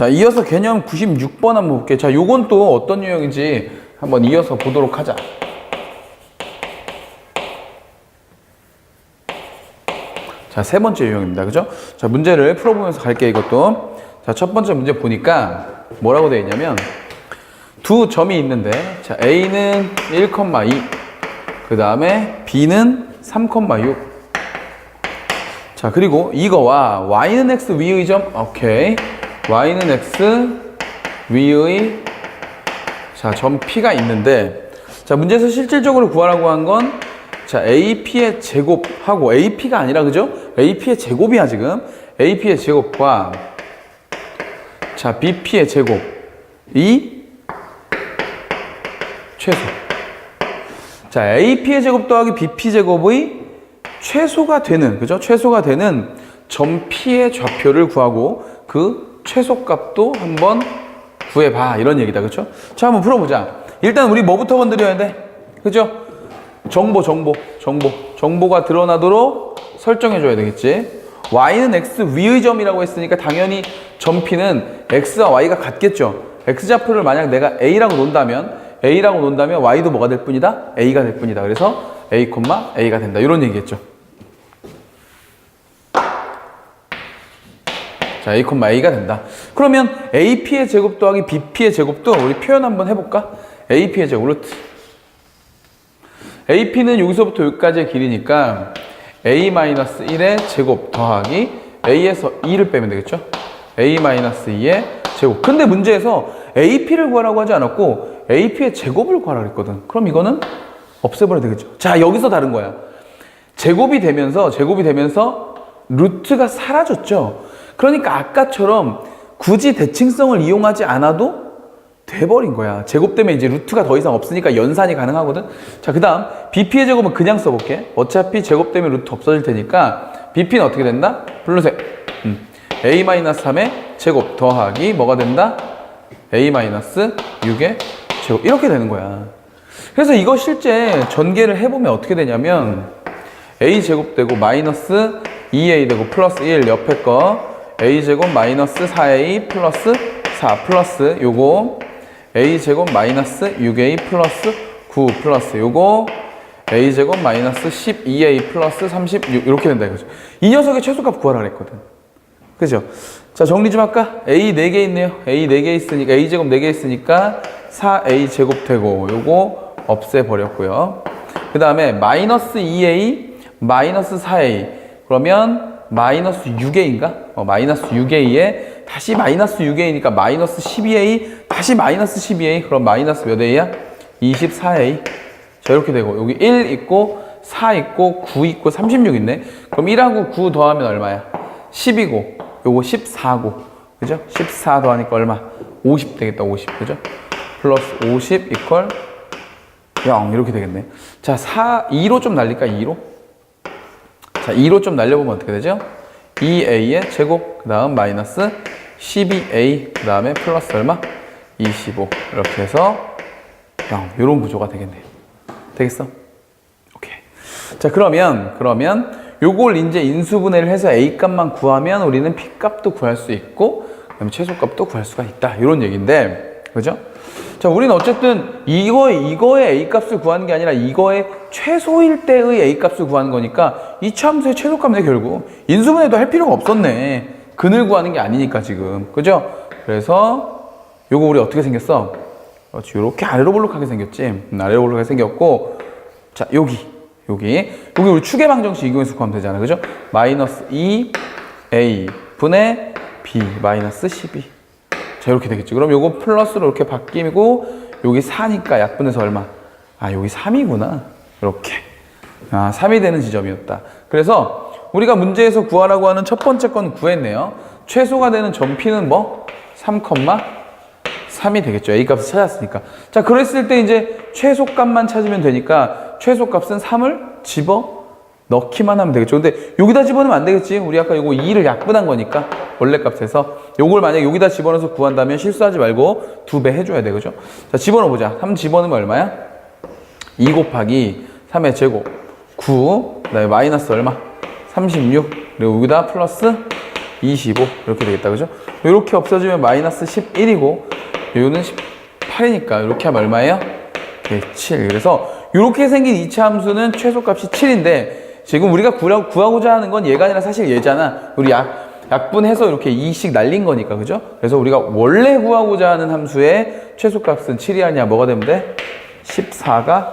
자, 이어서 개념 96번 한번 볼게요. 자, 요건 또 어떤 유형인지 한번 이어서 보도록 하자. 자, 세 번째 유형입니다. 그죠? 자, 문제를 풀어보면서 갈게요, 이것도. 자, 첫 번째 문제 보니까 뭐라고 되어 있냐면 두 점이 있는데, 자, A는 1,2, 그 다음에 B는 3,6. 자, 그리고 이거와 Y는 X 위의 점, 오케이. Y는 X 위의 자, 점 P가 있는데, 자, 문제에서 실질적으로 구하라고 한 건, 자, AP의 제곱하고, AP가 아니라, 그죠? AP의 제곱이야, 지금. AP의 제곱과, 자, BP의 제곱. 이 최소. 자, AP의 제곱 더하기 BP 제곱의 최소가 되는, 그죠? 최소가 되는 점 P의 좌표를 구하고, 그 최소값도 한번 구해봐. 이런 얘기다. 그쵸? 자, 한번 풀어보자. 일단 우리 뭐부터 건드려야 돼? 그죠? 정보, 정보, 정보. 정보가 드러나도록 설정해줘야 되겠지. y는 x 위의 점이라고 했으니까 당연히 점 P는 x와 y가 같겠죠. x좌표를 만약 내가 a라고 놓는다면 a라고 놓는다면 y도 뭐가 될 뿐이다? a가 될 뿐이다. 그래서 a, a가 된다. 이런 얘기겠죠. 자, a, a가 된다. 그러면 ap의 제곱 더하기 bp의 제곱도 우리 표현 한번 해볼까? ap의 제곱 루트. ap는 여기서부터 여기까지의 길이니까 a-1의 제곱 더하기 a에서 2를 빼면 되겠죠? a-2의 제곱. 근데 문제에서 ap를 구하라고 하지 않았고 ap의 제곱을 구하라고 했거든. 그럼 이거는 없애버려야 되겠죠? 자, 여기서 다른 거야. 제곱이 되면서 제곱이 되면서 루트가 사라졌죠. 그러니까 아까처럼 굳이 대칭성을 이용하지 않아도 돼버린 거야. 제곱 때문에 이제 루트가 더 이상 없으니까 연산이 가능하거든. 자, 그 다음 BP의 제곱은 그냥 써볼게. 어차피 제곱 때문에 루트 없어질 테니까 BP는 어떻게 된다? 불러세. 음. A-3의 제곱 더하기 뭐가 된다? A-6의 제곱 이렇게 되는 거야. 그래서 이거 실제 전개를 해보면 어떻게 되냐면 a 제곱 되고 마이너스 2a 되고 플러스 1 옆에 거 a 제곱 마이너스 4a 플러스 4 플러스 요거 a 제곱 마이너스 6a 플러스 9 플러스 요거 a 제곱 마이너스 12a 플러스 36 이렇게 된다 이거죠. 이 녀석의 최소값 구하라 그랬거든. 그죠? 자 정리 좀 할까? a 4개 있네요. a 4개 있으니까 a 제곱 4개 있으니까 4a 제곱 되고 요거 없애버렸고요. 그 다음에 마이너스 2a 마이너스 4a 그러면 마이너스 6a인가? 어, 마이너스 6a에 다시 마이너스 6a니까 마이너스 12a 다시 마이너스 12a 그럼 마이너스 몇 a야? 24a 자 이렇게 되고 여기 1 있고 4 있고 9 있고 36 있네 그럼 1하고 9 더하면 얼마야? 10이고 요거 14고 그죠? 14 더하니까 얼마? 50 되겠다 50 그죠? 플러스 50 이퀄 0 이렇게 되겠네 자 4, 2로 좀 날릴까 2로? 자 2로 좀 날려보면 어떻게 되죠? 2a의 제곱 그 다음 마이너스 12a 그 다음에 플러스 얼마? 25 이렇게 해서 0 이런 구조가 되겠네요 되겠어? 오케이 자 그러면 그러면 요걸 이제 인수분해를 해서 a 값만 구하면 우리는 p 값도 구할 수 있고 그다음에 최소 값도 구할 수가 있다 이런 얘기인데 그죠? 자, 우리는 어쨌든 이거 이거의 a 값을 구하는 게 아니라 이거의 최소일 때의 a 값을 구하는 거니까 이 참수의 최소값네 결국 인수분해도 할 필요가 없었네. 근을 구하는 게 아니니까 지금 그죠? 그래서 요거 우리 어떻게 생겼어? 그렇지, 요렇게 아래로 볼록하게 생겼지. 음, 아래로 볼록하게 생겼고 자 여기 여기 여기 우리 추계 방정식 이용해서 구하면 되잖아, 그죠? 마이너스 2a 분의 b 마이너스 12. 자 이렇게 되겠죠. 그럼 요거 플러스로 이렇게 바뀌고 여기 4니까 약분해서 얼마? 아 여기 3이구나. 이렇게. 아 3이 되는 지점이었다. 그래서 우리가 문제에서 구하라고 하는 첫 번째 건 구했네요. 최소가 되는 점피는 뭐? 3,3이 되겠죠. A 값을 찾았으니까. 자 그랬을 때 이제 최소값만 찾으면 되니까 최소값은 3을 집어 넣기만 하면 되겠죠. 근데 여기다 집어넣으면 안 되겠지. 우리 아까 요거 2를 약분한 거니까. 원래 값에서. 요걸 만약 여기다 집어넣어서 구한다면 실수하지 말고 두 배 해줘야 돼. 그죠? 자, 집어넣어 보자. 3 집어넣으면 얼마야? 2 곱하기 3의 제곱. 9. 그 다음에 마이너스 얼마? 36. 그리고 여기다 플러스 25 이렇게 되겠다 그죠? 이렇게 없어지면 마이너스 11이고 요는 18이니까 이렇게 하면 얼마예요? 네, 7 그래서 이렇게 생긴 이차 함수는 최소값이 7인데 지금 우리가 구하, 구하고자 하는 건 얘가 아니라 사실 얘잖아 우리 약 약분해서 이렇게 2씩 날린 거니까 그죠? 그래서 우리가 원래 구하고자 하는 함수의 최소값은 7이 아니야 뭐가 되면 돼? 14가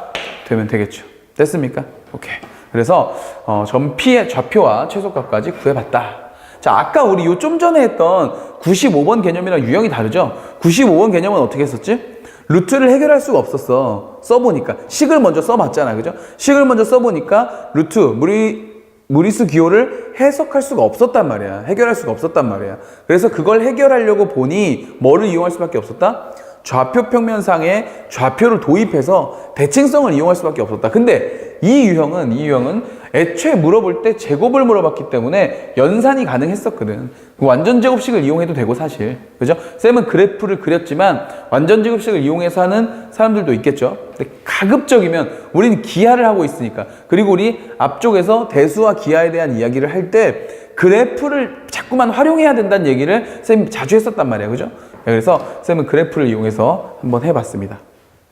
되면 되겠죠 됐습니까? 오케이 그래서 어, 전피의 좌표와 최소값까지 구해봤다 자 아까 우리 요 좀 전에 했던 95번 개념이랑 유형이 다르죠 95번 개념은 어떻게 했었지? 루트를 해결할 수가 없었어 써보니까 식을 먼저 써봤잖아 그죠? 식을 먼저 써보니까 루트 무리 무리수 기호를 해석할 수가 없었단 말이야. 해결할 수가 없었단 말이야. 그래서 그걸 해결하려고 보니 뭐를 이용할 수밖에 없었다? 좌표 평면상에 좌표를 도입해서 대칭성을 이용할 수밖에 없었다. 근데 이 유형은 이 유형은 애초에 물어볼 때 제곱을 물어봤기 때문에 연산이 가능했었거든. 그 완전 제곱식을 이용해도 되고 사실. 그죠? 쌤은 그래프를 그렸지만 완전 제곱식을 이용해서 하는 사람들도 있겠죠. 근데 가급적이면 우리는 기하를 하고 있으니까. 그리고 우리 앞쪽에서 대수와 기하에 대한 이야기를 할 때 그래프를 자꾸만 활용해야 된다는 얘기를 쌤이 자주 했었단 말이에요. 그죠? 네, 그래서 쌤은 그래프를 이용해서 한번 해봤습니다.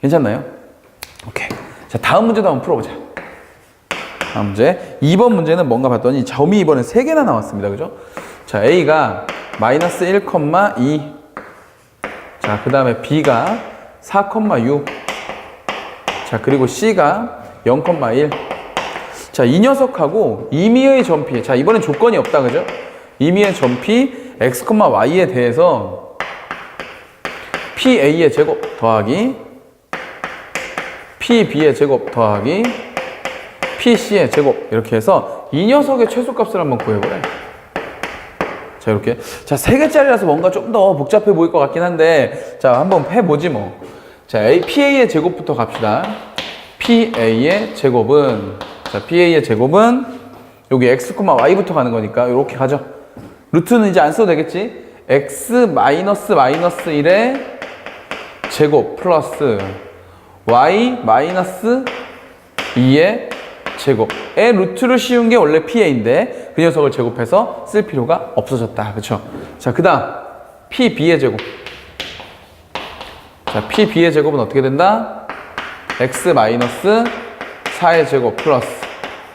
괜찮나요? 오케이. 자, 다음 문제도 한번 풀어보자. 다음 문제. 2번 문제는 뭔가 봤더니 점이 이번에 3개나 나왔습니다. 그죠? 자, A가 마이너스 1,2. 자, 그 다음에 B가 4,6. 자, 그리고 C가 0,1. 자, 이 녀석하고 임의의 전피. 자, 이번엔 조건이 없다. 그죠? 임의의 전피 x, y에 대해서 PA의 제곱 더하기 PB의 제곱 더하기 PC의 제곱 이렇게 해서 이 녀석의 최소값을 한번 구해보래. 자 이렇게 자 세 개짜리라서 뭔가 좀 더 복잡해 보일 것 같긴 한데 자 한번 해보지 뭐. 자 A, PA의 제곱부터 갑시다. PA의 제곱은 자 PA의 제곱은 여기 x, y부터 가는 거니까 이렇게 가죠. 루트는 이제 안 써도 되겠지? x 마이너스 마이너스 1의 제곱 플러스 y 마이너스 2의 제곱의 루트를 씌운 게 원래 PA인데 그 녀석을 제곱해서 쓸 필요가 없어졌다. 그쵸? 자, 그 다음 PB의 제곱. 자, PB의 제곱은 어떻게 된다? x 마이너스 4의 제곱 플러스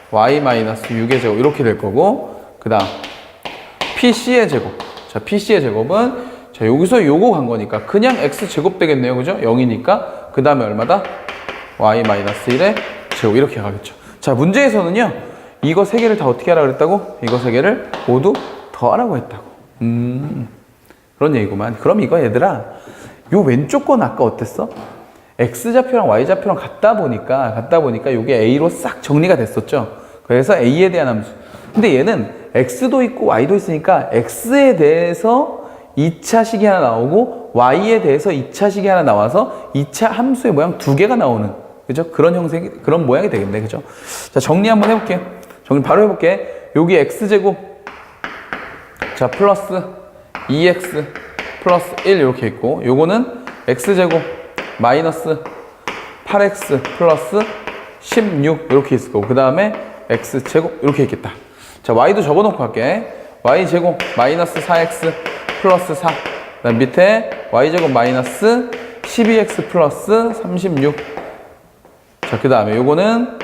y 마이너스 6의 제곱 이렇게 될 거고 그 다음 PC의 제곱. 자, PC의 제곱은 자, 여기서 요거 간 거니까 그냥 x 제곱 되겠네요. 그죠? 0이니까 그 다음에 얼마다? y 마이너스 1의 제곱 이렇게 가겠죠. 자, 문제에서는요. 이거 세 개를 다 어떻게 하라 그랬다고? 이거 세 개를 모두 더하라고 했다고. 음. 그런 얘기구만. 그럼 이거 얘들아. 요 왼쪽 건 아까 어땠어? x좌표랑 y좌표랑 같다 보니까 같다 보니까 요게 a로 싹 정리가 됐었죠. 그래서 a에 대한 함수. 근데 얘는 x도 있고 y도 있으니까 x에 대해서 2차식이 하나 나오고 y에 대해서 2차식이 하나 나와서 2차 함수의 모양 두 개가 나오는 그죠? 그런 형식이 그런 모양이 되겠네. 그죠? 자, 정리 한번 해 볼게요. 정리 바로 해 볼게. 여기 x제곱 자, 플러스 2x 플러스 1 이렇게 있고 요거는 x제곱 마이너스 8x 플러스 16 이렇게 있을 거고 그 다음에 x제곱 이렇게 있겠다. 자, y도 접어놓고 갈게. y제곱 마이너스 4x 플러스 4. 그다음 밑에 y제곱 마이너스 12x 플러스 36. 자, 그 다음에 요거는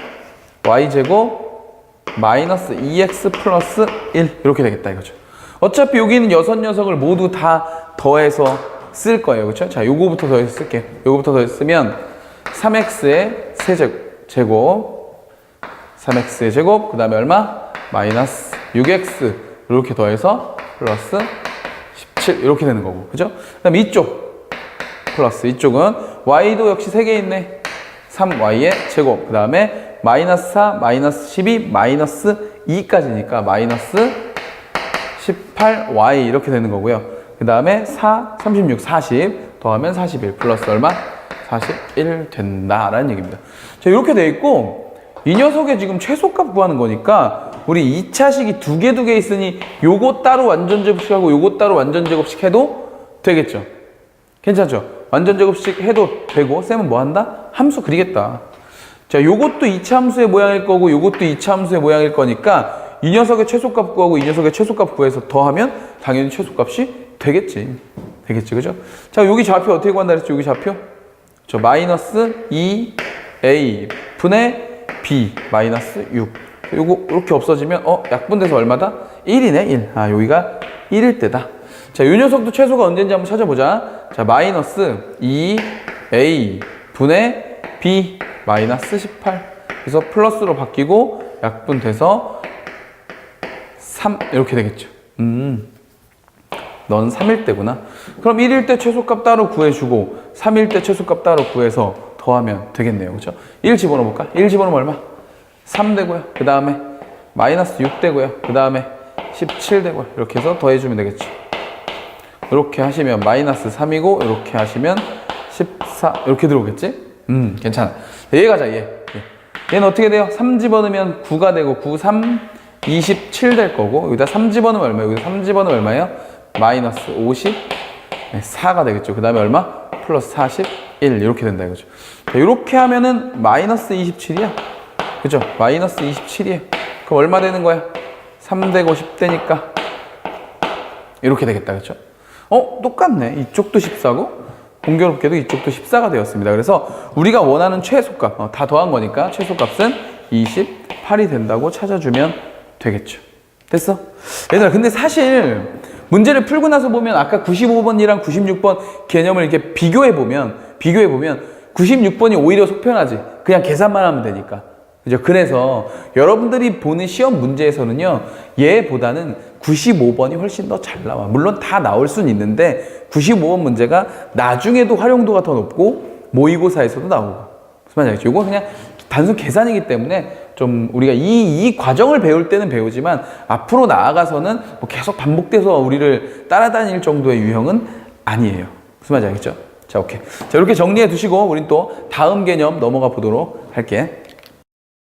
y제곱 마이너스 2x 플러스 1 이렇게 되겠다 이거죠. 어차피 여기는 여섯 녀석을 모두 다 더해서 쓸 거예요. 그렇죠? 자, 요거부터 더해서 쓸게요. 요거부터 더해서 쓰면 3x의 세제곱 3x의 제곱 그 다음에 얼마? 마이너스 6x 이렇게 더해서 플러스 17 이렇게 되는 거고. 그죠? 그 다음에 이쪽 플러스. 이쪽은 y도 역시 3개 있네. 3y의 제곱. 그 다음에 마이너스 4 마이너스 12 마이너스 2까지니까 마이너스 18y 이렇게 되는 거고요. 그 다음에 4 36 40 더하면 41 플러스 얼마? 41 된다라는 얘기입니다. 자 이렇게 돼 있고 이 녀석의 지금 최소값 구하는 거니까 우리 2차식이 두 개 두 개 있으니 요거 따로 완전 제곱식하고 요거 따로 완전 제곱식 해도 되겠죠. 괜찮죠? 완전 제곱식 해도 되고 쌤은 뭐 한다? 함수 그리겠다. 자, 요것도 2차 함수의 모양일 거고 요것도 2차 함수의 모양일 거니까 이 녀석의 최소값 구하고 이 녀석의 최소값 구해서 더하면 당연히 최소값이 되겠지. 되겠지, 그죠? 자, 여기 좌표 어떻게 구한다 그랬죠? 여기 좌표? 저 마이너스 2a 분의 b 마이너스 6. 요거 이렇게 없어지면 어 약분돼서 얼마다? 1이네 1. 아 여기가 1일 때다. 자, 요 녀석도 최소가 언제인지 한번 찾아보자. 자, 마이너스 2a 분의 b 마이너스 18. 그래서 플러스로 바뀌고 약분돼서 3 이렇게 되겠죠. 음. 넌 3일 때구나. 그럼 1일 때 최소값 따로 구해주고 3일 때 최소값 따로 구해서 더하면 되겠네요. 그죠? 1 집어넣어볼까? 1 집어넣으면 얼마? 3 되고요. 그 다음에 마이너스 6 되고요. 그 다음에 17 되고요. 이렇게 해서 더해주면 되겠죠. 이렇게 하시면 마이너스 3이고 이렇게 하시면 14 이렇게 들어오겠지? 음 괜찮아. 얘 가자 얘. 얘. 얘는 어떻게 돼요? 3 집어넣으면 9가 되고 9, 3, 27 될 거고 여기다 3 집어넣으면 얼마예요? 여기다 3 집어넣으면 얼마예요? 마이너스 50, 4가 되겠죠. 그 다음에 얼마? 플러스 41 이렇게 된다 이거죠. 자, 이렇게 하면은 마이너스 27이야. 그죠? 마이너스 27이에요. 그럼 얼마 되는 거야? 3 되고 10 되니까 이렇게 되겠다. 그렇죠? 어, 똑같네. 이쪽도 14고 공교롭게도 이쪽도 14가 되었습니다. 그래서 우리가 원하는 최소값 어, 다 더한 거니까 최소값은 28이 된다고 찾아주면 되겠죠. 됐어? 얘들아, 근데 사실 문제를 풀고 나서 보면 아까 95번이랑 96번 개념을 이렇게 비교해 보면 비교해 보면 96번이 오히려 속편하지. 그냥 계산만 하면 되니까. 그죠? 그래서 여러분들이 보는 시험 문제에서는요, 얘보다는 95번이 훨씬 더 잘 나와. 물론 다 나올 수는 있는데, 95번 문제가 나중에도 활용도가 더 높고, 모의고사에서도 나오고. 무슨 말인지 알겠죠? 이거 그냥 단순 계산이기 때문에 좀 우리가 이, 이 과정을 배울 때는 배우지만, 앞으로 나아가서는 뭐 계속 반복돼서 우리를 따라다닐 정도의 유형은 아니에요. 무슨 말인지 알겠죠? 자, 오케이. 자, 이렇게 정리해 두시고, 우린 또 다음 개념 넘어가 보도록 할게.